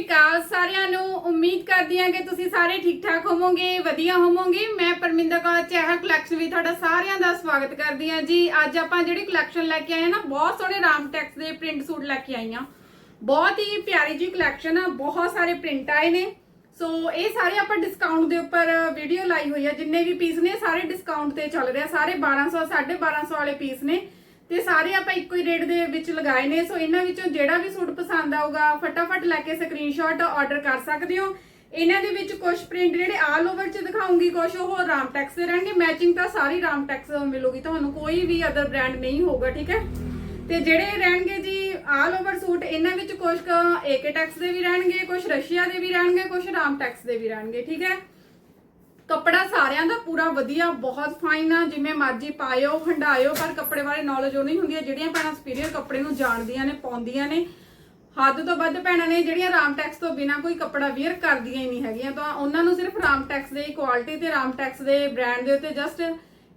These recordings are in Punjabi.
ਸ਼੍ਰੀ ਅਕਾਲ ਸਾਰਿਆਂ ਨੂੰ ਉਮੀਦ ਕਰਦੀ ਹਾਂ ਕਿ ਤੁਸੀਂ ਸਾਰੇ ਠੀਕ ਠਾਕ ਹੋਵੋਗੇ, ਵਧੀਆ ਹੋਵੋਗੇ। ਮੈਂ ਪਰਮਿੰਦਰ ਕੌਰ ਚਹਿਲ ਕਲੈਕਸ਼ਨ ਵੀ ਤੁਹਾਡਾ ਸਾਰਿਆਂ ਦਾ ਸਵਾਗਤ ਕਰਦੀ ਹਾਂ ਜੀ। ਅੱਜ ਆਪਾਂ ਜਿਹੜੀ ਕਲੈਕਸ਼ਨ ਲੈ ਕੇ ਆਏ ਨਾ, ਬਹੁਤ ਸੋਹਣੇ ਰਾਮਟੈਕਸ ਦੇ ਪ੍ਰਿੰਟ ਸੂਟ ਲੈ ਕੇ ਆਈ ਹਾਂ। ਬਹੁਤ ਹੀ ਪਿਆਰੀ ਜੀ ਕਲੈਕਸ਼ਨ ਆ, ਬਹੁਤ ਸਾਰੇ ਪ੍ਰਿੰਟ ਆਏ ਨੇ। ਸੋ ਇਹ ਸਾਰੇ ਆਪਾਂ ਡਿਸਕਾਊਂਟ ਦੇ ਉੱਪਰ ਵੀਡੀਓ ਲਾਈ ਹੋਈ ਆ। ਜਿੰਨੇ ਵੀ ਪੀਸ ਨੇ ਸਾਰੇ ਡਿਸਕਾਊਂਟ ਤੇ ਚੱਲ ਰਿਹਾ ਸਾਰੇ 1200 1250 ਵਾਲੇ ਪੀਸ ਨੇ। ਤੇ ਸਾਰੇ ਆਪਾਂ ਇੱਕੋ ਹੀ ਰੇਟ ਦੇ ਵਿੱਚ ਲਗਾਏ ਨੇ। ਸੋ ਇਹਨਾਂ ਵਿੱਚੋਂ ਜਿਹੜਾ ਵੀ ਸੂਟ ਪਸੰਦ ਆਊਗਾ, ਫਟਾਫਟ ਲੈ ਕੇ ਸਕਰੀਨਸ਼ਾਟ ਆਰਡਰ ਕਰ ਸਕਦੇ ਹੋ। ਇਹਨਾਂ ਦੇ ਵਿੱਚ ਕੁਝ ਪ੍ਰਿੰਟ ਜਿਹੜੇ ਆਲ ਓਵਰ ਚ ਦਿਖਾਉਂਗੀ ਕੁਝ ਉਹ ਰਾਮਟੈਕਸ ਦੇ ਰਹਿਣਗੇ। ਮੈਚਿੰਗ ਤਾਂ ਸਾਰੀ ਰਾਮਟੈਕਸ ਮਿਲੂਗੀ। ਤੁਹਾਨੂੰ ਕੋਈ ਵੀ ਅਦਰ ਬ੍ਰਾਂਡ ਨਹੀਂ ਹੋਊਗਾ, ਠੀਕ ਹੈ? ਤੇ ਜਿਹੜੇ ਰਹਿਣਗੇ ਜੀ ਆਲ ਓਵਰ ਸੂਟ, ਇਹਨਾਂ ਵਿੱਚ ਕੁਝ ਏਕੇ ਟੈਕਸ ਦੇ ਵੀ ਰਹਿਣਗੇ ਕੁਝ ਰਸ਼ੀਆ ਦੇ ਵੀ ਰਹਿਣਗੇ ਕੁਝ ਰਾਮਟੈਕਸ ਦੇ ਵੀ ਰਹਿਣਗੇ, ਠੀਕ ਹੈ? ਕੱਪੜਾ ਸਾਰਿਆਂ ਦਾ ਪੂਰਾ ਵਧੀਆ ਬਹੁਤ ਫਾਈਨ ਆ ਜਿਵੇਂ ਮਰਜ਼ੀ ਪਾਇਓ ਹੰਡਾਇਓ ਪਰ ਕੱਪੜੇ ਬਾਰੇ ਨੌਲੇਜ ਉਹ ਨਹੀਂ ਹੁੰਦੀ ਆ, ਜਿਹੜੀਆਂ ਭੈਣਾਂ ਸੁਪੀਰੀਅਰ ਕੱਪੜੇ ਨੂੰ ਜਾਣਦੀਆਂ ਨੇ ਪਾਉਂਦੀਆਂ ਨੇ ਹੱਦ ਤੋਂ ਵੱਧ ਭੈਣਾਂ ਨੇ ਜਿਹੜੀਆਂ ਰਾਮਟੈਕਸ ਤੋਂ ਬਿਨਾ ਕੋਈ ਕੱਪੜਾ ਵੇਅਰ ਕਰਦੀਆਂ ਹੀ ਨਹੀਂ ਹੈਗੀਆਂ। ਤਾਂ ਉਹਨਾਂ ਨੂੰ ਸਿਰਫ ਰਾਮਟੈਕਸ ਦੇ ਕੁਆਲਿਟੀ ਤੇ ਰਾਮਟੈਕਸ ਦੇ ਬ੍ਰਾਂਡ ਦੇ ਉੱਤੇ ਜਸਟ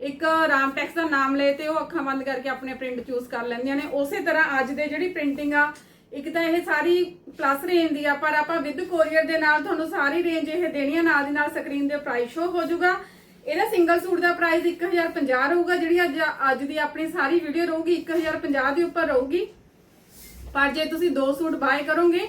ਇੱਕ ਰਾਮਟੈਕਸ ਦਾ ਨਾਮ ਲੈ ਤੇ ਉਹ ਅੱਖਾਂ ਬੰਦ ਕਰਕੇ ਆਪਣੇ ਪ੍ਰਿੰਟ ਚੂਜ਼ ਕਰ ਲੈਂਦੀਆਂ ਨੇ। ਉਸੇ ਤਰ੍ਹਾਂ ਅੱਜ ਦੇ ਜਿਹੜੀ ਪ੍ਰਿੰਟਿੰਗ ਆ ਇੱਕ ਤਾਂ ਇਹ ਸਾਰੀ ਪਲੱਸ ਰੇਂਜ ਦੀ ਆ, ਪਰ ਆਪਾਂ ਵਿਦ ਕੋਰੀਅਰ ਦੇ ਨਾਲ ਤੁਹਾਨੂੰ ਸਾਰੀ ਰੇਂਜ ਇਹ ਦੇਣੀ ਨਾਲ ਦੀ ਨਾਲ ਸਕਰੀਨ ਦੇ ਪ੍ਰਾਈਸ ਸ਼ੋ ਹੋ ਜਾਊਗਾ। ਇਹਦਾ ਸਿੰਗਲ ਸੂਟ ਦਾ ਪ੍ਰਾਈਸ 1050 ਰਹੂਗਾ, ਜਿਹੜੀ ਅੱਜ ਅੱਜ ਦੀ ਆਪਣੀ ਸਾਰੀ ਵੀਡੀਓ ਰਹੂਗੀ 1050 ਦੇ ਉੱਪਰ ਰਹੂਗੀ। ਪਰ ਜੇ ਤੁਸੀਂ ਦੋ ਸੂਟ ਬਾਏ ਕਰੋਗੇ,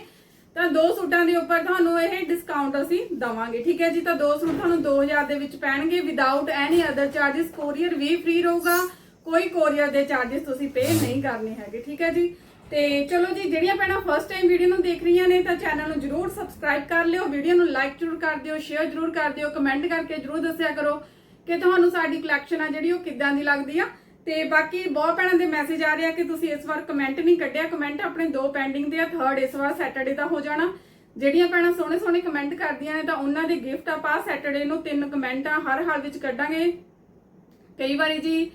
ਤਾਂ ਦੋ ਸੂਟਾਂ ਦੇ ਉੱਪਰ ਤੁਹਾਨੂੰ ਇਹ ਡਿਸਕਾਊਂਟ ਅਸੀਂ ਦਵਾਂਗੇ, ਠੀਕ ਹੈ ਜੀ? ਤਾਂ ਦੋ ਸੂਟ ਤੁਹਾਨੂੰ 2000 ਦੇ ਵਿੱਚ ਪੈਣਗੇ without any other charges courier ਵੀ ਫ੍ਰੀ ਰਹੂਗਾ। ਕੋਈ ਕੋਰੀਅਰ ਦੇ ਚਾਰजेस ਤੁਸੀਂ ਪੇ ਨਹੀਂ ਕਰਨੇ ਹੈਗੇ, ਠੀਕ ਹੈ ਜੀ? ਤੇ ਚਲੋ ਜੀ, ਜਿਹੜੀਆਂ ਭੈਣਾਂ ਫਸਟ ਟਾਈਮ ਵੀਡੀਓ ਨੂੰ ਦੇਖ ਰਹੀਆਂ ਨੇ, ਤਾਂ ਚੈਨਲ ਨੂੰ ਜਰੂਰ ਸਬਸਕ੍ਰਾਈਬ ਕਰ ਲਿਓ ਵੀਡੀਓ ਨੂੰ ਲਾਈਕ ਜਰੂਰ ਕਰ ਦਿਓ ਸ਼ੇਅਰ ਜਰੂਰ ਕਰ ਦਿਓ ਕਮੈਂਟ ਕਰਕੇ ਜਰੂਰ ਦੱਸਿਆ ਕਰੋ ਕਿ ਤੁਹਾਨੂੰ ਸਾਡੀ ਕਲੈਕਸ਼ਨ ਆ ਜਿਹੜੀ ਉਹ ਕਿੱਦਾਂ ਦੀ ਲੱਗਦੀ ਆ। ਤੇ ਬਾਕੀ ਬਹੁਤ ਭੈਣਾਂ ਦੇ ਮੈਸੇਜ ਆ ਰਹੇ ਆ ਕਿ ਤੁਸੀਂ ਇਸ ਵਾਰ ਕਮੈਂਟ ਨਹੀਂ ਕੱਢਿਆ ਕਮੈਂਟ ਆਪਣੇ ਦੋ ਪੈਂਡਿੰਗ ਦੇ ਆ ਥਰਡ ਇਸ ਵਾਰ ਸੈਟਰਡੇ ਦਾ ਹੋ ਜਾਣਾ। ਜਿਹੜੀਆਂ ਭੈਣਾਂ ਸੋਹਣੇ ਸੋਹਣੇ ਕਮੈਂਟ ਕਰਦੀਆਂ ਨੇ, ਤਾਂ ਉਹਨਾਂ ਦੇ ਗਿਫਟ ਆਪਾਂ ਸੈਟਰਡੇ ਨੂੰ ਤਿੰਨ ਕਮੈਂਟਾਂ ਹਰ ਹਾਲ ਵਿੱਚ ਕੱਢਾਂਗੇ। ਕਈ ਵਾਰੀ ਜੀ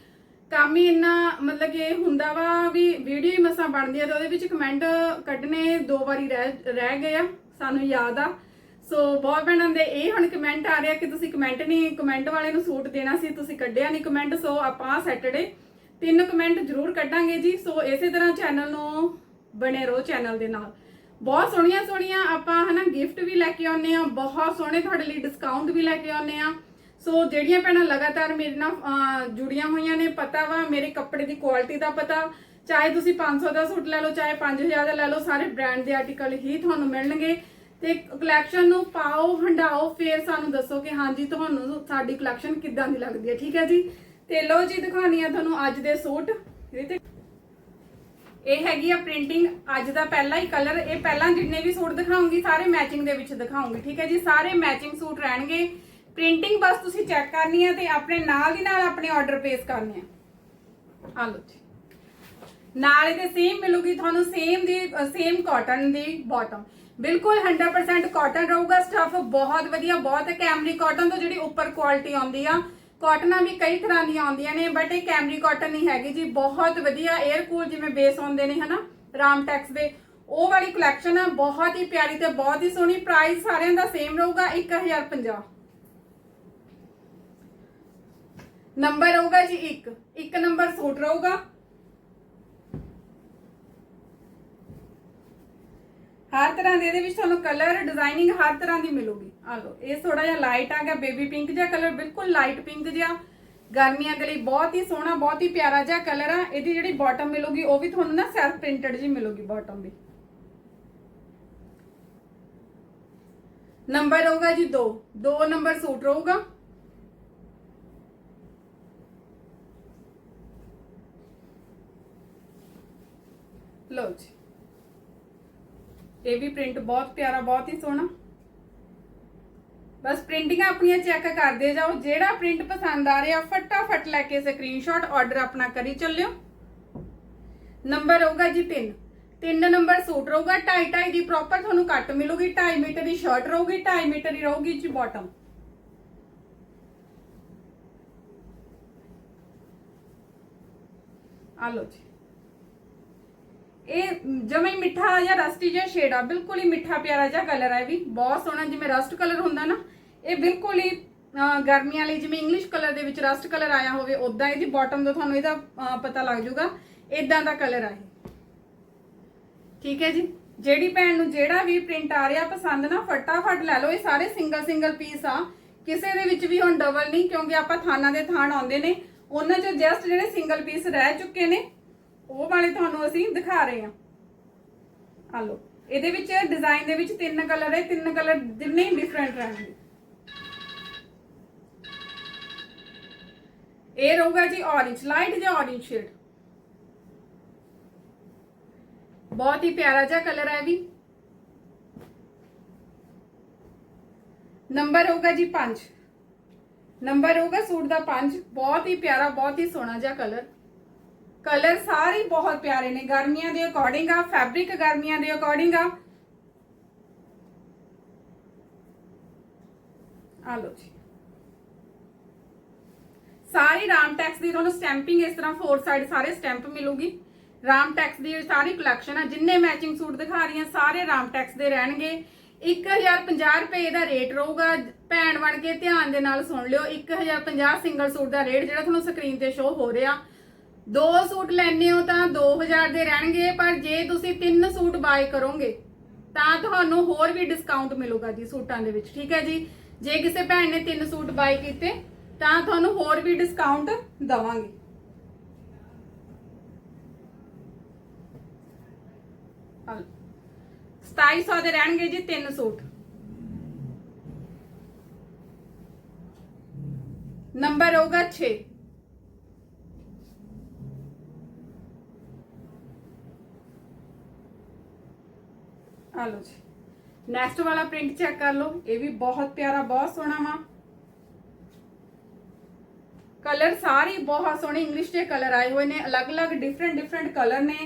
ਕੰਮ ਹੀ ਇੰਨਾ ਮਤਲਬ ਕਿ ਹੁੰਦਾ ਵਾ ਵੀ ਵੀਡੀਓ ਹੀ ਮਸਾਂ ਬਣਦੀ ਆ ਤੇ ਉਹਦੇ ਵਿੱਚ ਕਮੈਂਟ ਕੱਢਨੇ ਦੋ ਵਾਰੀ ਰਹਿ ਰਹਿ ਗਏ ਆ, ਸਾਨੂੰ ਯਾਦ ਆ। ਸੋ ਬਹੁਤ ਭੈਣਾਂ ਦੇ ਇਹ ਹੁਣ ਕਮੈਂਟ ਆ ਰਿਹਾ ਕਿ ਤੁਸੀਂ ਕਮੈਂਟ ਨਹੀਂ ਕਮੈਂਟ ਵਾਲੇ ਨੂੰ ਸੂਟ ਦੇਣਾ ਸੀ, ਤੁਸੀਂ ਕੱਢਿਆ ਨਹੀਂ ਕਮੈਂਟ ਸੋ ਆਪਾਂ ਸੈਟਰਡੇ ਤਿੰਨ ਕਮੈਂਟ ਜ਼ਰੂਰ ਕੱਢਾਂਗੇ ਜੀ। ਸੋ ਇਸੇ ਤਰ੍ਹਾਂ ਚੈਨਲ ਨੂੰ ਬਣੇ ਰਹੋ ਚੈਨਲ ਦੇ ਨਾਲ। ਬਹੁਤ ਸੋਹਣੀਆਂ ਸੋਹਣੀਆਂ ਆਪਾਂ ਹਨਾ ਗਿਫਟ ਵੀ ਲੈ ਕੇ ਆਉਨੇ ਆ, ਬਹੁਤ ਸੋਹਣੇ ਤੁਹਾਡੇ ਲਈ ਡਿਸਕਾਊਂਟ ਵੀ ਲੈ ਕੇ ਆਉਨੇ ਆ। ਸੋ ਜਿਹੜੀਆਂ ਭੈਣਾਂ ਲਗਾਤਾਰ ਮੇਰੇ ਨਾਲ ਜੁੜੀਆਂ ਹੋਈਆਂ ਨੇ, ਪਤਾ ਵਾ, ਮੇਰੇ ਕੱਪੜੇ ਦੀ ਕੁਆਲਿਟੀ ਦਾ ਪਤਾ। ਚਾਹੇ ਤੁਸੀਂ 500 ਦਾ ਸੂਟ ਲੈ ਲਓ, ਚਾਹੇ 5000 ਦਾ ਲੈ ਲਓ, ਸਾਰੇ ਬ੍ਰਾਂਡ ਦੇ ਆਰਟੀਕਲ ਹੀ ਤੁਹਾਨੂੰ ਮਿਲਣਗੇ। ਤੇ ਕਲੈਕਸ਼ਨ ਨੂੰ ਪਾਓ, ਹੰਡਾਓ, ਫੇਰ ਸਾਨੂੰ ਦੱਸੋ ਕਿ ਹਾਂਜੀ, ਤੁਹਾਨੂੰ ਸਾਡੀ ਕਲੈਕਸ਼ਨ ਕਿੱਦਾਂ ਦੀ ਲੱਗਦੀ ਹੈ, ਠੀਕ ਹੈ ਜੀ? ਤੇ ਲਓ ਜੀ ਦਿਖਾਉਣੀ ਆ ਤੁਹਾਨੂੰ ਅੱਜ ਦੇ ਸੂਟ। ਇਹ ਹੈਗੀ ਆ ਪ੍ਰਿੰਟਿੰਗ ਅੱਜ ਦਾ ਪਹਿਲਾ ਹੀ ਕਲਰ ਇਹ ਪਹਿਲਾਂ ਜਿੰਨੇ ਵੀ ਸੂਟ ਦਿਖਾਉਂਗੀ, ਸਾਰੇ ਮੈਚਿੰਗ ਦੇ ਵਿੱਚ ਦਿਖਾਉਂਗੀ, ਠੀਕ ਹੈ ਜੀ? ਸਾਰੇ ਮੈਚਿੰਗ ਸੂਟ ਰਹਿਣਗੇ। ਪ੍ਰਿੰਟਿੰਗ ਬਸ ਤੁਸੀਂ ਚੈੱਕ ਕਰਨੀ ਹੈ ਤੇ ਆਪਣੇ ਨਾਲ ਦੀ ਨਾਲ ਆਪਣੇ ਆਰਡਰ ਪਲੇਸ ਕਰਨੇ ਆ। ਆ ਲਓ ਜੀ। ਨਾਲ ਇਹਦੇ ਸੇਮ ਮਿਲੂਗੀ ਤੁਹਾਨੂੰ ਸੇਮ ਦੀ ਸੇਮ ਕਾਟਨ ਦੀ ਬਾਟਮ ਬਿਲਕੁਲ 100% ਕਾਟਨ ਰਹੂਗਾ ਸਟਫ ਬਹੁਤ ਵਧੀਆ, ਬਹੁਤ ਕੈਮਰੀ ਕਾਟਨ ਤੋਂ ਜਿਹੜੀ ਉੱਪਰ ਕੁਆਲਿਟੀ ਆਉਂਦੀ ਆ ਕਾਟਨਾਂ ਵੀ ਕਈ ਤਰ੍ਹਾਂ ਦੀਆਂ ਆਉਂਦੀਆਂ ਨੇ ਬਟ ਇਹ ਕੈਮਰੀ ਕਾਟਨ ਨਹੀਂ ਹੈਗੀ ਜੀ। ਬਹੁਤ ਵਧੀਆ 에ਅਰ ਕੂਲ ਜਿਵੇਂ ਬੇਸ ਆਉਂਦੇ ਨੇ, ਹਨਾ? ਰਾਮਟੈਕਸ ਦੇ। ਉਹ ਵਾਲੀ ਕਲੈਕਸ਼ਨ ਆ, ਬਹੁਤ ਹੀ ਪਿਆਰੀ ਤੇ ਬਹੁਤ ਹੀ ਸੋਹਣੀ। ਪ੍ਰਾਈਸ ਸਾਰਿਆਂ ਦਾ ਸੇਮ ਰਹੂਗਾ 1050 ਨੰਬਰ ਰਹੂਗਾ ਜੀ 1 ਇੱਕ ਨੰਬਰ ਸੂਟ ਰਹੂਗਾ। ਹਰ ਤਰ੍ਹਾਂ ਦੇ ਇਹਦੇ ਵਿੱਚ ਤੁਹਾਨੂੰ ਕਲਰ ਡਿਜ਼ਾਈਨਿੰਗ ਹਰ ਤਰ੍ਹਾਂ ਦੀ ਮਿਲੂਗੀ। ਆ ਲਓ, ਇਹ ਥੋੜਾ ਜਿਹਾ ਲਾਈਟ ਆ ਗਿਆ ਬੇਬੀ ਪਿੰਕ ਜਿਹਾ ਕਲਰ ਬਿਲਕੁਲ ਲਾਈਟ ਪਿੰਕ ਜਿਹਾ। ਗਰਮੀਆਂ ਦੇ ਲਈ ਬਹੁਤ ਹੀ ਸੋਹਣਾ, ਬਹੁਤ ਹੀ ਪਿਆਰਾ ਜਿਹਾ ਕਲਰ ਆ। ਇਹਦੀ ਜਿਹੜੀ ਬਾਟਮ ਮਿਲੂਗੀ, ਉਹ ਵੀ ਤੁਹਾਨੂੰ ਨਾ ਸੈਲਫ ਪ੍ਰਿੰਟਡ ਜੀ ਮਿਲੂਗੀ ਬਾਟਮ ਵੀ ਨੰਬਰ ਹੋਊਗਾ ਜੀ 2 2 ਨੰਬਰ ਸੂਟ ਰਹੂਗਾ। ਲਓ ਜੀ। ਇਹ ਵੀ ਪ੍ਰਿੰਟ ਬਹੁਤ ਪਿਆਰਾ, ਬਹੁਤ ਹੀ ਸੋਹਣਾ। ਬਸ ਪ੍ਰਿੰਟਿੰਗਾਂ ਆਪਣੀਆਂ ਚੈੱਕ ਕਰਦੇ ਜਾਓ। ਜਿਹੜਾ ਪ੍ਰਿੰਟ ਪਸੰਦ ਆ ਰਿਹਾ, ਫਟਾਫਟ ਲੈ ਕੇ ਸਕਰੀਨਸ਼ਾਟ ਆਰਡਰ ਆਪਣਾ ਕਰੀ ਚੱਲਿਓ। ਨੰਬਰ ਹੋਊਗਾ ਜੀ 3 ਤਿੰਨ ਨੰਬਰ ਸੂਟ ਰਹੂਗਾ 2.5 2.5 ਦੀ ਪ੍ਰੋਪਰ ਤੁਹਾਨੂੰ ਕੱਟ ਮਿਲੂਗੀ 2.5 ਮੀਟਰ ਦੀ ਸ਼ਰਟ ਰਹੂਗੀ 2.5 ਮੀਟਰ ਦੀ ਰਹੂਗੀ ਜੀ ਬਾਟਮ ਆ ਲਓ ਜੀ। ਇਹ ਜਮੇ ਮਿੱਠਾ ਜਾਂ ਰਸਟੀ ਜਿਹਾ ਸ਼ੇਡ ਆ, ਬਿਲਕੁਲ ਹੀ ਮਿੱਠਾ ਪਿਆਰਾ ਜਿਹਾ ਕਲਰ ਹੈ ਵੀ। ਬਹੁਤ ਸੋਹਣਾ ਜਿਵੇਂ ਰਸਟ ਕਲਰ ਹੁੰਦਾ ਨਾ, ਇਹ ਬਿਲਕੁਲ ਹੀ ਗਰਮੀਆਂ ਲਈ ਜਿਵੇਂ ਇੰਗਲਿਸ਼ ਕਲਰ ਦੇ ਵਿੱਚ ਰਸਟ ਕਲਰ ਆਇਆ ਹੋਵੇ ਉਦਾਂ ਇਹਦੀ ਬਾਟਮ ਤੋਂ ਤੁਹਾਨੂੰ ਇਹਦਾ ਪਤਾ ਲੱਗ ਜਾਊਗਾ। ਇਦਾਂ ਦਾ ਕਲਰ ਆ ਇਹ। ਠੀਕ ਹੈ ਜੀ? ਜਿਹੜੀ ਭੈਣ ਨੂੰ ਜਿਹੜਾ ਵੀ ਪ੍ਰਿੰਟ ਆ ਰਿਹਾ ਪਸੰਦ ਨਾ, ਫਟਾਫਟ ਲੈ ਲਓ। ਇਹ ਸਾਰੇ ਸਿੰਗਲ ਸਿੰਗਲ ਪੀਸ ਆ। ਕਿਸੇ ਦੇ ਵਿੱਚ ਵੀ ਹੁਣ ਡਬਲ ਨਹੀਂ, ਕਿਉਂਕਿ ਆਪਾਂ ਥਾਨਾਂ ਦੇ ਥਾਨ ਆਉਂਦੇ ਨੇ। ਉਹਨਾਂ ਚੋਂ ਜਸਟ ਜਿਹੜੇ ਸਿੰਗਲ ਪੀਸ ਰਹਿ ਚੁੱਕੇ ਨੇ ਉਹ ਵਾਲੇ ਤੁਹਾਨੂੰ ਅਸੀਂ ਦਿਖਾ ਰਹੇ ਹਾਂ। ਆ ਲਓ, ਇਹਦੇ ਵਿੱਚ ਡਿਜ਼ਾਈਨ ਦੇ ਵਿੱਚ ਤਿੰਨ ਕਲਰ ਹੈ, ਤਿੰਨ ਕਲਰ ਜਿੰਨੇ ਹੀ ਡਿਫਰੈਂਟ ਰਹਿਣਗੇ। ਇਹ ਰਹੂਗਾ ਜੀ orange ਲਾਈਟ ਜਾਂ orange ਸ਼ੇਡ ਬਹੁਤ ਹੀ ਪਿਆਰਾ ਜਿਹਾ ਕਲਰ ਹੈ ਇਹ ਵੀ। ਨੰਬਰ ਹੋਊਗਾ ਜੀ 5 ਨੰਬਰ ਹੋਊਗਾ ਸੂਟ ਦਾ 5 ਬਹੁਤ ਹੀ ਪਿਆਰਾ, ਬਹੁਤ ਹੀ ਸੋਹਣਾ ਜਿਹਾ ਕਲਰ ਕਲਰ ਸਾਰੇ ਬਹੁਤ ਪਿਆਰੇ ਨੇ। ਗਰਮੀਆਂ ਦੇ ਅਕੋਰਡਿੰਗ ਆ ਫੈਬਰਿਕ ਗਰਮੀਆਂ ਦੇ ਅਕੋਰਡਿੰਗ ਆ। ਆ ਲਓ ਜੀ। ਸਾਰੀ ਰਾਮ ਟੈਕਸ ਦੀ ਤੁਹਾਨੂੰ ਸਟੈਂਪਿੰਗ ਇਸ ਤਰ੍ਹਾਂ ਫੋਰ ਸਾਈਡ ਸਾਰੇ ਸਟੈਂਪ ਮਿਲੂਗੀ। ਰਾਮ ਟੈਕਸ ਦੀ ਸਾਰੀ ਕਲੈਕਸ਼ਨ ਆ, ਜਿੰਨੇ ਮੈਚਿੰਗ ਸੂਟ ਦਿਖਾ ਰਹੀ ਸਾਰੇ ਰਾਮ ਟੈਕਸ ਦੇ ਰਹਿਣਗੇ। 1050 ਰੁਪਏ ਦਾ ਰੇਟ ਰਹੂਗਾ। ਭੈਣ ਬਣ ਕੇ ਧਿਆਨ ਦੇ ਨਾਲ ਸੁਣ ਲਿਓ 1050 ਸਿੰਗਲ ਸੂਟ ਦਾ ਰੇਟ ਜਿਹੜਾ ਤੁਹਾਨੂੰ ਸਕਰੀਨ ਤੇ ਸ਼ੋ ਹੋ ਰਿਹਾ। ਦੋ ਸੂਟ ਲੈਣੇ ਹੋ ਤਾਂ 2000 ਦੇ ਰਹਿਣਗੇ, ਪਰ ਜੇ ਤੁਸੀਂ ਤਿੰਨ ਸੂਟ ਬਾਏ ਕਰੋਗੇ, ਤਾਂ ਤੁਹਾਨੂੰ ਹੋਰ ਵੀ ਡਿਸਕਾਊਂਟ ਮਿਲੂਗਾ ਜੀ ਸੂਟਾਂ ਦੇ ਵਿੱਚ, ਠੀਕ ਹੈ ਜੀ? ਜੇ ਕਿਸੇ ਭੈਣ ਨੇ ਤਿੰਨ ਸੂਟ ਬਾਏ ਕੀਤੇ, ਤਾਂ ਤੁਹਾਨੂੰ ਹੋਰ ਵੀ ਡਿਸਕਾਊਂਟ ਦਵਾਂਗੇ। ਹਲ 2700 ਦੇ ਰਹਿਣਗੇ ਜੀ ਤਿੰਨ ਸੂਟ। ਨੰਬਰ ਹੋਊਗਾ 6 ਆ ਲਓ ਜੀ। ਨੈਕਸਟ ਵਾਲਾ ਪ੍ਰਿੰਟ ਚੈੱਕ ਕਰ ਲਓ। ਇਹ ਵੀ ਬਹੁਤ ਪਿਆਰਾ, ਬਹੁਤ ਸੋਹਣਾ ਵਾ। ਕਲਰ ਸਾਰੇ ਬਹੁਤ ਸੋਹਣੇ। ਇੰਗਲਿਸ਼ ਦੇ ਕਲਰ ਆਏ ਹੋਏ ਨੇ। ਅਲੱਗ-ਅਲੱਗ ਡਿਫਰੈਂਟ ਡਿਫਰੈਂਟ ਕਲਰ ਨੇ।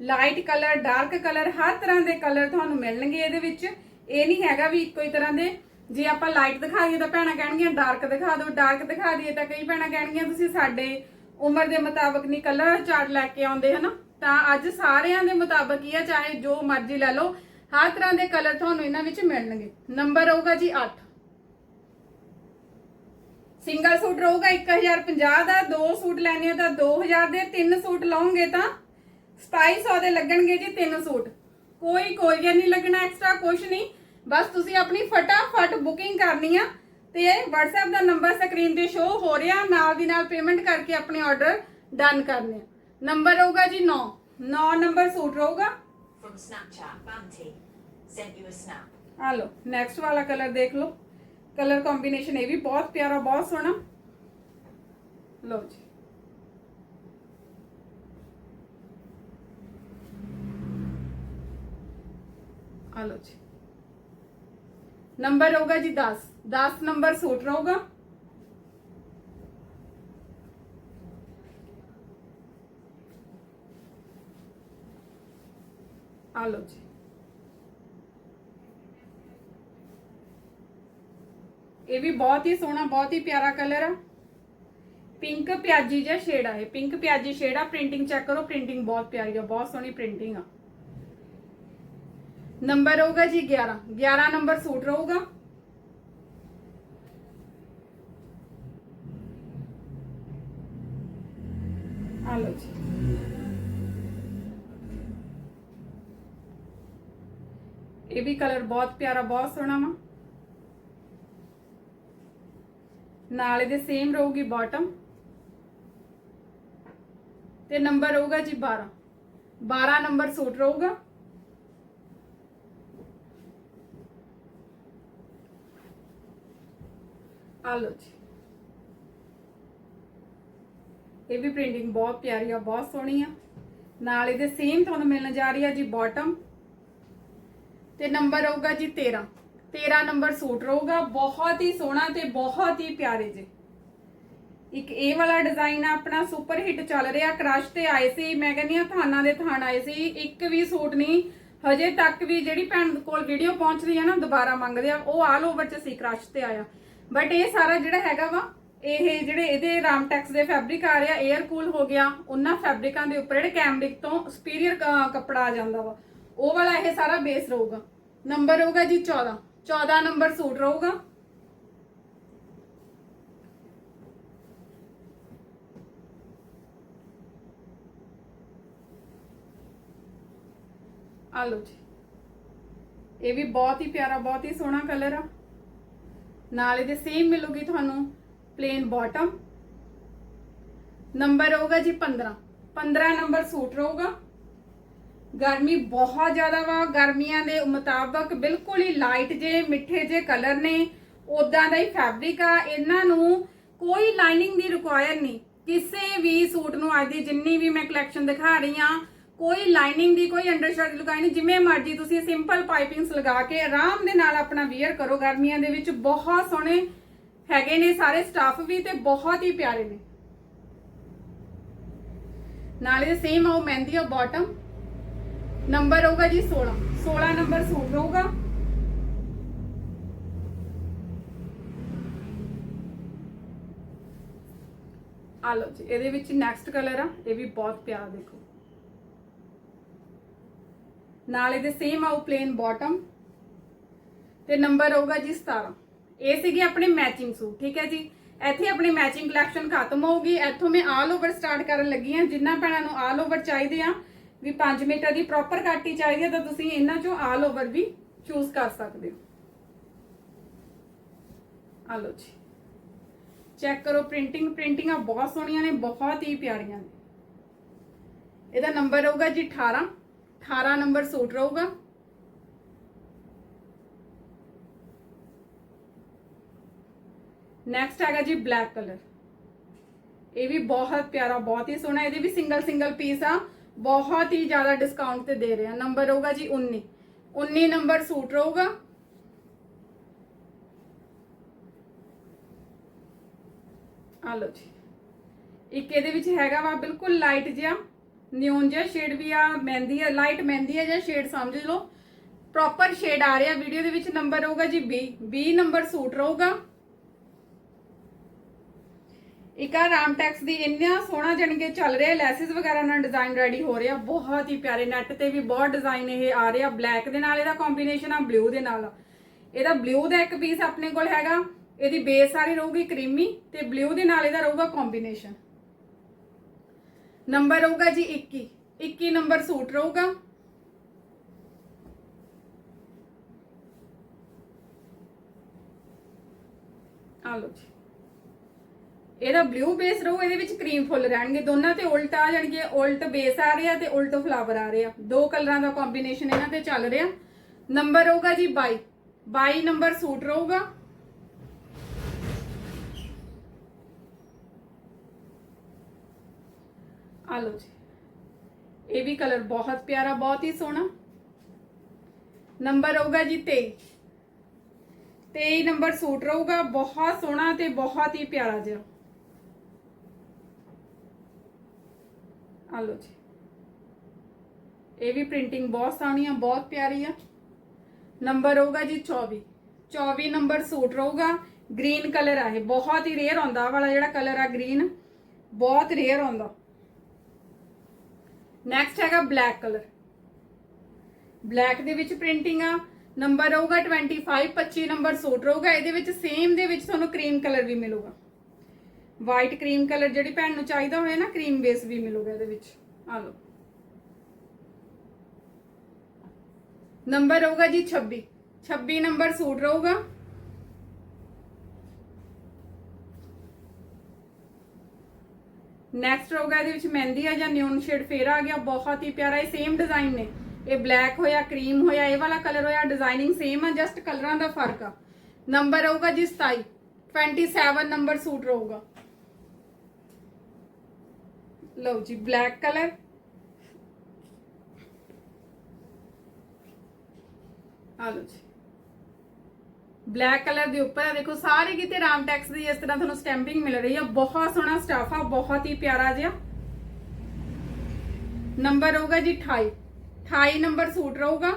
ਲਾਈਟ ਕਲਰ ਡਾਰਕ ਕਲਰ ਹਰ ਤਰ੍ਹਾਂ ਦੇ ਕਲਰ ਤੁਹਾਨੂੰ ਮਿਲਣਗੇ ਇਹਦੇ ਵਿੱਚ। ਇਹ ਨਹੀਂ ਹੈਗਾ ਵੀ ਇੱਕੋ ਹੀ ਤਰ੍ਹਾਂ ਦੇ। ਜੇ ਆਪਾਂ ਲਾਈਟ ਦਿਖਾ ਦਈਏ ਤਾਂ ਭੈਣਾਂ ਕਹਿਣਗੀਆਂ ਡਾਰਕ ਦਿਖਾ ਦਿਓ। ਡਾਰਕ ਦਿਖਾ ਦਈਏ ਤਾਂ ਕਈ ਭੈਣਾਂ ਕਹਿਣਗੀਆਂ, ਤੁਸੀਂ ਸਾਡੇ ਉਮਰ ਦੇ ਮੁਤਾਬਕ ਨਹੀਂ ਕਲਰ ਚਾਰਟ ਲੈ ਕੇ ਆਉਂਦੇ, ਹਨਾ? ਤਾਂ ਅੱਜ ਸਾਰਿਆਂ ਦੇ ਮੁਤਾਬਕ ਹੀ ਆ, ਚਾਹੇ ਜੋ ਮਰਜ਼ੀ ਲੈ ਲਓ। ਹਰ ਤਰ੍ਹਾਂ ਦੇ ਕਲਰ ਤੁਹਾਨੂੰ ਇਹਨਾਂ ਵਿੱਚ ਮਿਲਣਗੇ। ਨੰਬਰ ਹੋਊਗਾ ਜੀ 8 ਸਿੰਗਲ ਸੂਟ ਰਹੂਗਾ 1050 ਦਾ, ਦੋ ਸੂਟ ਲੈਣੇ ਹੋ ਤਾਂ 2000 ਦੇ, ਤਿੰਨ ਸੂਟ ਲਓਗੇ ਤਾਂ 2700 ਦੇ ਲੱਗਣਗੇ ਜੀ ਤਿੰਨ ਸੂਟ। ਕੋਈ ਕੋਰੀਅਰ ਨਹੀਂ ਲੱਗਣਾ ਐਕਸਟਰਾ ਕੁਝ ਨਹੀਂ। ਬਸ ਤੁਸੀਂ ਆਪਣੀ ਫਟਾਫਟ ਬੁਕਿੰਗ ਕਰਨੀ ਆ ਤੇ WhatsApp ਦਾ ਨੰਬਰ ਸਕਰੀਨ ਤੇ ਸ਼ੋ ਹੋ ਰਿਹਾ, ਨਾਲ ਦੀ ਨਾਲ ਪੇਮੈਂਟ ਕਰਕੇ ਆਪਣੇ ਆਰਡਰ ਡਨ ਕਰਨੇ ਆ। ਨੰਬਰ ਹੋਊਗਾ ਜੀ 9 9 ਨੰਬਰ ਸੂਟ ਰਹੂਗਾ। From Snapchat, Banty. Sent you a snap. ਆ ਲਓ ਨੈਕਸਟ ਵਾਲਾ ਕਲਰ ਦੇਖ ਲਓ ਕਲਰ ਕੰਬੀਨੇਸ਼ਨ ਇਹ ਵੀ ਬਹੁਤ ਪਿਆਰਾ ਬਹੁਤ ਸੋਹਣਾ ਲਓ ਜੀ ਆ ਲਓ ਜੀ ਨੰਬਰ ਹੋਗਾ ਜੀ 10 10 ਨੰਬਰ ਸੂਟ ਰਹੂਗਾ ਆ ਲਓ ਜੀ ਇਹ ਵੀ ਬਹੁਤ ਹੀ ਸੋਹਣਾ, ਬਹੁਤ ਹੀ ਪਿਆਰਾ ਕਲਰ ਆ। ਪਿੰਕ ਪਿਆਜੀ ਜਿਹਾ ਸ਼ੇਡ ਆ ਇਹ। ਪਿੰਕ ਪਿਆਜੀ ਸ਼ੇਡ ਆ। ਪ੍ਰਿੰਟਿੰਗ ਚੈੱਕ ਕਰੋ ਪ੍ਰਿੰਟਿੰਗ ਬਹੁਤ ਪਿਆਰੀ ਆ, ਬਹੁਤ ਸੋਹਣੀ ਪ੍ਰਿੰਟਿੰਗ ਆ। ਨੰਬਰ ਹੋਊਗਾ ਜੀ 11 11 ਨੰਬਰ ਸੂਟ ਰਹੂਗਾ ਆ ਲਓ ਜੀ ਇਹ ਵੀ ਕਲਰ ਬਹੁਤ ਪਿਆਰਾ, ਬਹੁਤ ਸੋਹਣਾ ਵਾ। ਨਾਲ ਇਹਦੇ ਸੇਮ ਰਹੂਗੀ ਬਾਟਮ ਤੇ ਨੰਬਰ ਰਹੂਗਾ ਜੀ 12 12 ਨੰਬਰ ਸੂਟ ਰਹੂਗਾ। ਆ ਲਓ ਜੀ। ਇਹ ਵੀ ਪ੍ਰਿੰਟਿੰਗ ਬਹੁਤ ਪਿਆਰੀ ਆ, ਬਹੁਤ ਸੋਹਣੀ ਆ। ਨਾਲ ਇਹਦੇ ਸੇਮ ਤੁਹਾਨੂੰ ਮਿਲਣ ਜਾ ਰਹੀ ਆ ਜੀ ਬਾਟਮ ਤੇ ਨੰਬਰ ਰਹੂਗਾ ਜੀ 13 13 ਨੰਬਰ ਸੂਟ ਰਹੂਗਾ, ਬਹੁਤ ਹੀ ਸੋਹਣਾ ਤੇ ਬਹੁਤ ਹੀ ਪਿਆਰੇ ਜੇ। ਇੱਕ ਇਹ ਵਾਲਾ ਡਿਜ਼ਾਈਨ ਆਪਣਾ ਸੁਪਰ ਹਿੱਟ ਚੱਲ ਰਿਹਾ ਕ੍ਰਸ਼ ਤੇ ਆਏ ਸੀ, ਮੈਂ ਕਹਿੰਦੀ ਆ ਥਾਨਾਂ ਦੇ ਥਾਣ ਆਏ ਸੀ। ਇੱਕ ਵੀ ਸੂਟ ਨਹੀਂ, ਹਜੇ ਤੱਕ ਵੀ ਜਿਹੜੀ ਭੈਣ ਕੋਲ ਵੀਡੀਓ ਪਹੁੰਚ ਰਹੀ ਹੈ ਨਾ, ਦੁਬਾਰਾ ਮੰਗਦੇ ਆ, ਉਹ ਆਲ ਓਵਰ ਚ ਸੀ ਕ੍ਰਸ਼ ਤੇ ਆਇਆ। ਬਟ ਇਹ ਸਾਰਾ ਜਿਹੜਾ ਹੈਗਾ ਵਾ, ਇਹ ਜਿਹੜੇ ਇਹਦੇ ਰਾਮਟੈਕਸ ਦੇ ਫੈਬਰਿਕ ਆ ਰਿਹਾ 에ਅਰ ਕੂਲ ਹੋ ਗਿਆ, ਉਹਨਾਂ ਫੈਬਰਿਕਾਂ ਦੇ ਉੱਪਰ, ਜਿਹੜੇ ਕੈਮਰਿਕ ਤੋਂ ਸੁਪੀਰੀਅਰ ਕੱਪੜਾ ਆ ਜਾਂਦਾ ਵਾ, ਉਹ ਵਾਲਾ ਇਹ ਸਾਰਾ ਬੇਸ ਰਹੂਗਾ। ਨੰਬਰ ਹੋਊਗਾ ਜੀ 14 14 ਨੰਬਰ ਸੂਟ ਰਹੂਗਾ। ਆ ਲਓ ਜੀ। ਇਹ ਵੀ ਬਹੁਤ ਹੀ ਪਿਆਰਾ, ਬਹੁਤ ਹੀ ਸੋਹਣਾ ਕਲਰ ਆ। ਨਾਲ ਇਹਦੇ ਸੇਮ ਮਿਲੂਗੀ ਤੁਹਾਨੂੰ ਪਲੇਨ ਬਾਟਮ ਨੰਬਰ ਹੋਊਗਾ ਜੀ 15 15 ਨੰਬਰ ਸੂਟ ਰਹੂਗਾ। ਗਰਮੀ ਬਹੁਤ ਜ਼ਿਆਦਾ ਵਾ। ਗਰਮੀਆਂ ਦੇ ਮੁਤਾਬਕ ਬਿਲਕੁਲ ਹੀ ਲਾਈਟ ਜੇ, ਮਿੱਠੇ ਜੇ ਕਲਰ ਨੇ। ਉਦਾਂ ਦਾ ਹੀ ਫੈਬਰਿਕ ਆ। ਇਹਨਾਂ ਨੂੰ ਕੋਈ ਲਾਈਨਿੰਗ ਦੀ ਰਿਕੁਆਇਰ ਨਹੀਂ। ਕਿਸੇ ਵੀ ਸੂਟ ਨੂੰ ਅੱਜ ਦੀ ਜਿੰਨੀ ਵੀ ਮੈਂ ਕਲੈਕਸ਼ਨ ਦਿਖਾ ਰਹੀ ਆ ਕੋਈ ਲਾਈਨਿੰਗ ਦੀ ਕੋਈ ਅੰਡਰਸ਼ਰਟ ਦੀ ਲਗਾਈ ਨਹੀਂ। ਜਿਵੇਂ ਮਰਜ਼ੀ ਤੁਸੀਂ ਸਿੰਪਲ ਪਾਈਪਿੰਗਸ ਲਗਾ ਕੇ ਆਰਾਮ ਦੇ ਨਾਲ ਆਪਣਾ ਵੇਅਰ ਕਰੋ। ਗਰਮੀਆਂ ਦੇ ਵਿੱਚ ਬਹੁਤ ਸੋਹਣੇ ਹੈਗੇ ਨੇ, ਸਾਰੇ ਸਟਾਫ ਵੀ ਤੇ ਬਹੁਤ ਹੀ ਪਿਆਰੇ ਨੇ। ਨਾਲੇ ਦੇ ਸੇਮ ਆਉ ਮਹਿੰਦੀ ਆ ਬਾਟਮ ਨੰਬਰ ਹੋਊਗਾ ਜੀ 16 16 ਨੰਬਰ ਸੂਟ ਰਹੂਗਾ। ਆ ਲਓ ਜੀ, ਇਹਦੇ ਵਿੱਚ ਨੈਕਸਟ ਕਲਰ ਆ, ਇਹ ਵੀ ਬਹੁਤ ਪਿਆਰਾ ਦੇਖੋ। ਨਾਲ ਇਹਦੇ ਸੇਮ ਆਉ ਪਲੇਨ ਬਾਟਮ ਤੇ ਨੰਬਰ ਹੋਊਗਾ ਜੀ 17 ਇਹ ਸੀਗੇ ਆਪਣੇ ਮੈਚਿੰਗ ਸੂਟ, ਠੀਕ ਹੈ ਜੀ? ਇੱਥੇ ਆਪਣੀ ਮੈਚਿੰਗ ਕਲੈਕਸ਼ਨ ਖਤਮ ਹੋਊਗੀ। ਇੱਥੋਂ ਮੈਂ ਆਲ ਓਵਰ ਸਟਾਰਟ ਕਰਨ ਲੱਗੀ ਹਾਂ। ਜਿੰਨਾ ਭੈਣਾਂ ਨੂੰ ਆਲ ਓਵਰ ਚਾਹੀਦੇ ਆ ਵੀ 5 ਮੀਟਰ ਦੀ ਪ੍ਰੋਪਰ ਕੱਟੀ ਚਾਹੀਦੀ ਹੈ ਤਾਂ ਤੁਸੀਂ ਇਹਨਾਂ ਚੋਂ ਆਲ ਓਵਰ ਵੀ ਚੂਜ਼ ਕਰ ਸਕਦੇ ਹੋ। ਆ ਲਓ ਜੀ। ਚੈੱਕ ਕਰੋ ਪ੍ਰਿੰਟਿੰਗ ਪ੍ਰਿੰਟਿੰਗਾਂ ਬਹੁਤ ਸੋਹਣੀਆਂ ਨੇ, ਬਹੁਤ ਹੀ ਪਿਆਰੀਆਂ ਨੇ। ਇਹਦਾ ਨੰਬਰ ਹੋਊਗਾ ਜੀ 18 18 ਨੰਬਰ ਸੂਟ ਰਹੂਗਾ। ਨੈਕਸਟ ਹੈਗਾ ਜੀ ਬਲੈਕ ਕਲਰ ਇਹ ਵੀ ਬਹੁਤ ਪਿਆਰਾ, ਬਹੁਤ ਹੀ ਸੋਹਣਾ। ਇਹਦੇ ਵੀ ਸਿੰਗਲ ਸਿੰਗਲ ਪੀਸ ਆ। ਬਹੁਤ ਹੀ ਜ਼ਿਆਦਾ ਡਿਸਕਾਊਂਟ ਤੇ ਦੇ ਰਹੇ ਆ। ਨੰਬਰ ਹੋਊਗਾ ਜੀ 19 19 ਨੰਬਰ ਸੂਟ ਰਹੂਗਾ। ਆ ਲਓ ਜੀ। ਇੱਕ ਇਹਦੇ ਵਿੱਚ ਹੈਗਾ ਵਾ ਬਿਲਕੁਲ ਲਾਈਟ ਜਿਹਾ ਨਿਊਨ ਜਿਹਾ ਸ਼ੇਡ ਵੀ ਆ, ਮਹਿੰਦੀ ਆ ਲਾਈਟ ਮਹਿੰਦੀ ਆ ਜਾਂ ਸ਼ੇਡ ਸਮਝ ਲਓ। ਪ੍ਰੋਪਰ ਸ਼ੇਡ ਆ ਰਿਹਾ। ਵੀਡੀਓ ਦੇ ਵਿੱਚ ਨੰਬਰ ਹੋਊਗਾ ਜੀ 20 20 ਨੰਬਰ ਸੂਟ ਰਹੂਗਾ। ਇੱਕ ਆ ਰਾਮ ਟੈਕਸ ਦੀ ਇੰਨਾ ਸੋਹਣਾ ਜਣਗੇ ਚੱਲ ਰਿਹਾ, ਲੈਸਿਸ ਵਗੈਰਾ ਨਾਲ ਡਿਜ਼ਾਈਨ ਰੈਡੀ ਹੋ ਰਿਹਾ, ਬਹੁਤ ਹੀ ਪਿਆਰੇ ਨੈਟ ਤੇ ਵੀ ਬਹੁਤ ਡਿਜ਼ਾਈਨ ਇਹ ਆ ਰਿਹਾ ਬਲੈਕ ਦੇ ਨਾਲ ਇਹਦਾ ਕੰਬੀਨੇਸ਼ਨ ਆ ਬਲੂ ਦੇ ਨਾਲ। ਇਹਦਾ ਬਲੂ ਦਾ ਇੱਕ ਪੀਸ ਆਪਣੇ ਕੋਲ ਹੈਗਾ, ਇਹਦੀ ਬੇਸ ਸਾਰੀ ਰਹੂਗੀ ਕਰੀਮੀ ਤੇ ਬਲੂ ਦੇ ਨਾਲ ਇਹਦਾ ਰਹੂਗਾ ਕੰਬੀਨੇਸ਼ਨ ਨੰਬਰ ਰਹੂਗਾ ਜੀ 21 21 ਨੰਬਰ ਸੂਟ ਰਹੂਗਾ। ਆ ਲਓ ਜੀ। ਇਹਦਾ ਬਲੂ ਬੇਸ ਰਹੂ, ਇਹਦੇ ਵਿੱਚ ਕਰੀਮ ਫੁੱਲ ਰਹਿਣਗੇ। ਦੋਨਾਂ ਤੇ ਉਲਟ ਆ ਜਾਣਗੇ। ਉਲਟ ਬੇਸ ਆ ਰਿਹਾ ਤੇ ਉਲਟ ਫਲਾਵਰ ਆ ਰਿਹਾ। ਦੋ ਕਲਰਾਂ ਦਾ ਕੰਬੀਨੇਸ਼ਨ ਇਹਨਾਂ ਤੇ ਚੱਲ ਰਿਹਾ। ਨੰਬਰ ਹੋਊਗਾ ਜੀ 22 22 ਨੰਬਰ ਸੂਟ ਰਹੂਗਾ। ਆ ਲਓ ਜੀ। ਇਹ ਵੀ ਕਲਰ ਬਹੁਤ ਪਿਆਰਾ, ਬਹੁਤ ਹੀ ਸੋਹਣਾ। ਨੰਬਰ ਹੋਊਗਾ ਜੀ 23 23 ਨੰਬਰ ਸੂਟ ਰਹੂਗਾ। ਬਹੁਤ ਸੋਹਣਾ ਤੇ ਬਹੁਤ ਹੀ ਪਿਆਰਾ ਜਿਹਾ। ਆ ਲਓ ਜੀ। ਇਹ ਵੀ ਪ੍ਰਿੰਟਿੰਗ ਬਹੁਤ ਸੋਹਣੀ ਆ, ਬਹੁਤ ਪਿਆਰੀ ਆ। ਨੰਬਰ ਹੋਊਗਾ ਜੀ 24 24 ਨੰਬਰ ਸੂਟ ਰਹੂਗਾ। ਗ੍ਰੀਨ ਕਲਰ ਆ ਇਹ। ਬਹੁਤ ਹੀ ਰੇਅਰ ਆਉਂਦਾ ਵਾਲਾ ਜਿਹੜਾ ਕਲਰ ਆ ਗ੍ਰੀਨ ਬਹੁਤ ਰੇਅਰ ਆਉਂਦਾ। ਨੈਕਸਟ ਹੈਗਾ ਬਲੈਕ ਕਲਰ ਬਲੈਕ ਦੇ ਵਿੱਚ ਪ੍ਰਿੰਟਿੰਗ ਆ। ਨੰਬਰ ਹੋਊਗਾ 25 25 ਨੰਬਰ ਸੂਟ ਰਹੂਗਾ। ਇਹਦੇ ਵਿੱਚ ਸੇਮ ਦੇ ਵਿੱਚ ਤੁਹਾਨੂੰ ਕਰੀਮ ਕਲਰ ਵੀ ਮਿਲੂਗਾ। ਵਾਈਟ ਕਰੀਮ ਕਲਰ ਜਿਹੜੀ ਭੈਣ ਨੂੰ ਚਾਹੀਦਾ ਹੋਵੇ ਨਾ ਕਰੀਮ ਬੇਸ ਵੀ ਮਿਲੂਗਾ ਇਹਦੇ ਵਿੱਚ। ਆ ਲਓ। ਨੰਬਰ ਹੋਊਗਾ ਜੀ 26 26 ਨੰਬਰ ਸੂਟ ਰਹੂਗਾ। ਨੈਕਸਟ ਰਹੂਗਾ ਇਹਦੇ ਵਿੱਚ ਮਹਿੰਦੀ ਆ ਜਾਂ ਨਿਊਨ ਸ਼ੇਡ ਫੇਰ ਆ ਗਿਆ, ਬਹੁਤ ਹੀ ਪਿਆਰਾ, ਇਹ ਸੇਮ ਡਿਜ਼ਾਈਨ ਨੇ। ਇਹ ਬਲੈਕ ਹੋਇਆ ਕਰੀਮ ਹੋਇਆ, ਇਹ ਵਾਲਾ ਕਲਰ ਹੋਇਆ ਡਿਜ਼ਾਈਨਿੰਗ ਸੇਮ ਆ ਜਸਟ ਕਲਰਾਂ ਦਾ ਫ਼ਰਕ ਆ। ਨੰਬਰ ਆਊਗਾ ਜੀ 27 27 ਨੰਬਰ ਸੂਟ ਰਹੂਗਾ। ਲਓ ਜੀ ਬਲੈਕ ਕਲਰ ਆ ਲਓ ਜੀ। ਬਲੈਕ ਕਲਰ ਦੇ ਉੱਪਰ ਆ, ਦੇਖੋ, ਸਾਰੇ ਕਿਤੇ ਰਾਮਟੈਕਸ ਦੀ ਇਸ ਤਰ੍ਹਾਂ ਤੁਹਾਨੂੰ ਸਟੈਂਪਿੰਗ ਮਿਲ ਰਹੀ ਆ। ਬਹੁਤ ਸੋਹਣਾ ਸਟਾਫ ਆ, ਬਹੁਤ ਹੀ ਪਿਆਰਾ ਜਿਹਾ। ਨੰਬਰ ਹੋਊਗਾ ਜੀ 28 28 ਨੰਬਰ ਸੂਟ ਰਹੂਗਾ।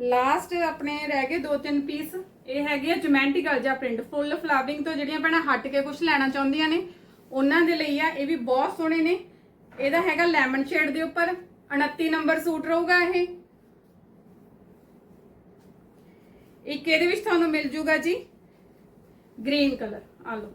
ਲਾਸਟ ਆਪਣੇ ਰਹਿ ਗਏ ਦੋ ਤਿੰਨ ਪੀਸ ਇਹ ਹੈਗੀ ਆ ਜਮੈਂਟਿਕਲ ਜਿਹਾ ਪ੍ਰਿੰਟ ਫੁੱਲ ਫਲਾਵਿੰਗ ਤੋਂ ਜਿਹੜੀਆਂ ਭੈਣਾਂ ਹਟ ਕੇ ਕੁਝ ਲੈਣਾ ਚਾਹੁੰਦੀਆਂ ਨੇ, ਉਹਨਾਂ ਦੇ ਲਈ ਆ, ਇਹ ਵੀ ਬਹੁਤ ਸੋਹਣੇ ਨੇ। ਇਹਦਾ ਹੈਗਾ ਲੈਮਨ ਸ਼ੇਡ ਦੇ ਉੱਪਰ 29 ਨੰਬਰ ਸੂਟ ਰਹੂਗਾ ਇਹ। ਇੱਕ ਇਹਦੇ ਵਿੱਚ ਤੁਹਾਨੂੰ ਮਿਲ ਜੂਗਾ ਜੀ ਗ੍ਰੀਨ ਕਲਰ ਆ ਲਓ।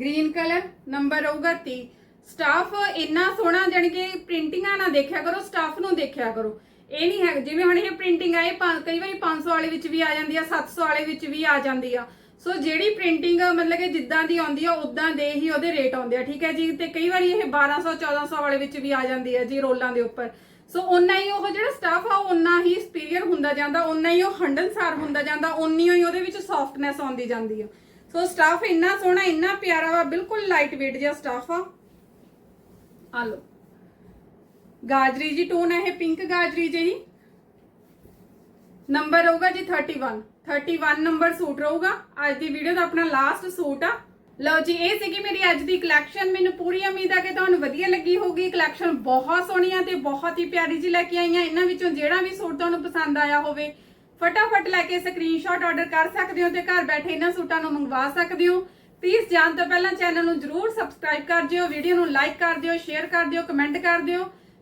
ਗ੍ਰੀਨ ਕਲਰ ਨੰਬਰ ਹੋਊਗਾ 30 ਸਟਾਫ ਇੰਨਾ ਸੋਹਣਾ ਜਾਣੀ ਕਿ ਪ੍ਰਿੰਟਿੰਗਾਂ ਨਾ ਦੇਖਿਆ ਕਰੋ ਸਟਾਫ ਨੂੰ ਦੇਖਿਆ ਕਰੋ। ਇਹ ਨਹੀਂ ਹੈ ਜਿਵੇਂ ਹੁਣ ਇਹ ਪ੍ਰਿੰਟਿੰਗ ਆ, ਇਹ ਪੰ- ਕਈ ਵਾਰੀ 500 ਵਾਲੇ ਵਿੱਚ ਵੀ ਆ ਜਾਂਦੀ ਆ 700 ਵਾਲੇ ਵਿੱਚ ਵੀ ਆ ਜਾਂਦੀ ਆ। ਸੋ ਜਿਹੜੀ ਪ੍ਰਿੰਟਿੰਗ ਮਤਲਬ ਕਿ ਜਿੱਦਾਂ ਦੀ ਆਉਂਦੀ ਆ ਉਦਾਂ ਦੇ ਹੀ ਉਹਦੇ ਰੇਟ ਆਉਂਦੇ ਆ, ਠੀਕ ਹੈ ਜੀ? ਤੇ ਕਈ ਵਾਰੀ ਇਹ 1200 1400 ਵਾਲੇ ਵਿੱਚ ਵੀ ਆ ਜਾਂਦੀ ਆ ਜੀ ਰੋਲਾਂ ਦੇ ਉੱਪਰ। ਸੋ ਓਨਾ ਹੀ ਉਹ ਜਿਹੜਾ ਸਟਾਫ ਆ ਉਨਾ ਹੀ ਸੁਪੀਰੀਅਰ ਹੁੰਦਾ ਜਾਂਦਾ, ਓਨਾ ਹੀ ਉਹ ਹੰਡਨਸਾਰ ਹੁੰਦਾ ਜਾਂਦਾ, ਓਨੀ ਹੀ ਉਹਦੇ ਵਿੱਚ ਸੌਫਟਨੈਸ ਆਉਂਦੀ ਜਾਂਦੀ ਆ। ਸੋ ਸਟਾਫ ਇੰਨਾ ਸੋਹਣਾ, ਇੰਨਾ ਪਿਆਰਾ ਵਾ, ਬਿਲਕੁਲ ਲਾਈਟ weight ਜਿਹਾ ਸਟਾਫ ਆ। ਆ ਲਓ। ਗਾਜਰੀ ਜੀ ਟੋਨ ਹੈ ਇਹ ਪਿੰਕ ਗਾਜਰੀ ਜੀ ਨੰਬਰ ਹੋਊਗਾ ਜੀ 31 31 ਨੰਬਰ ਸੂਟ ਰਹੂਗਾ। ਅੱਜ ਦੀ ਵੀਡੀਓ ਦਾ ਆਪਣਾ ਲਾਸਟ ਸੂਟ ਆ। ਲਓ ਜੀ, ਇਹ ਸੀਗੀ ਮੇਰੀ ਅੱਜ ਦੀ ਕਲੈਕਸ਼ਨ ਮੈਨੂੰ ਪੂਰੀ ਉਮੀਦ ਆ ਕਿ ਤੁਹਾਨੂੰ ਵਧੀਆ ਲੱਗੀ ਹੋਊਗੀ। ਕਲੈਕਸ਼ਨ ਬਹੁਤ ਸੋਹਣੀ ਤੇ ਬਹੁਤ ਹੀ ਪਿਆਰੀ ਜੀ ਲੈ ਕੇ ਆਈਆਂ। ਇਹਨਾਂ ਵਿੱਚੋਂ ਜਿਹੜਾ ਵੀ ਸੂਟ ਤੁਹਾਨੂੰ ਪਸੰਦ ਆਇਆ ਹੋਵੇ, ਫਟਾਫਟ ਲੈ ਕੇ ਸਕਰੀਨਸ਼ਾਟ ਆਰਡਰ ਕਰ ਸਕਦੇ ਹੋ ਤੇ ਘਰ ਬੈਠੇ ਇਹਨਾਂ ਸੂਟਾਂ ਨੂੰ ਮੰਗਵਾ ਸਕਦੇ ਹੋ। ਪਲੀਜ਼ ਜਾਣ ਤੋਂ ਪਹਿਲਾਂ ਚੈਨਲ ਨੂੰ ਜਰੂਰ ਸਬਸਕ੍ਰਾਈਬ ਕਰ ਦਿਓ ਵੀਡੀਓ ਨੂੰ ਲਾਈਕ ਕਰ ਦਿਓ ਸ਼ੇਅਰ ਕਰ ਦਿਓ ਕਮੈਂਟ ਕਰ ਦਿਓ।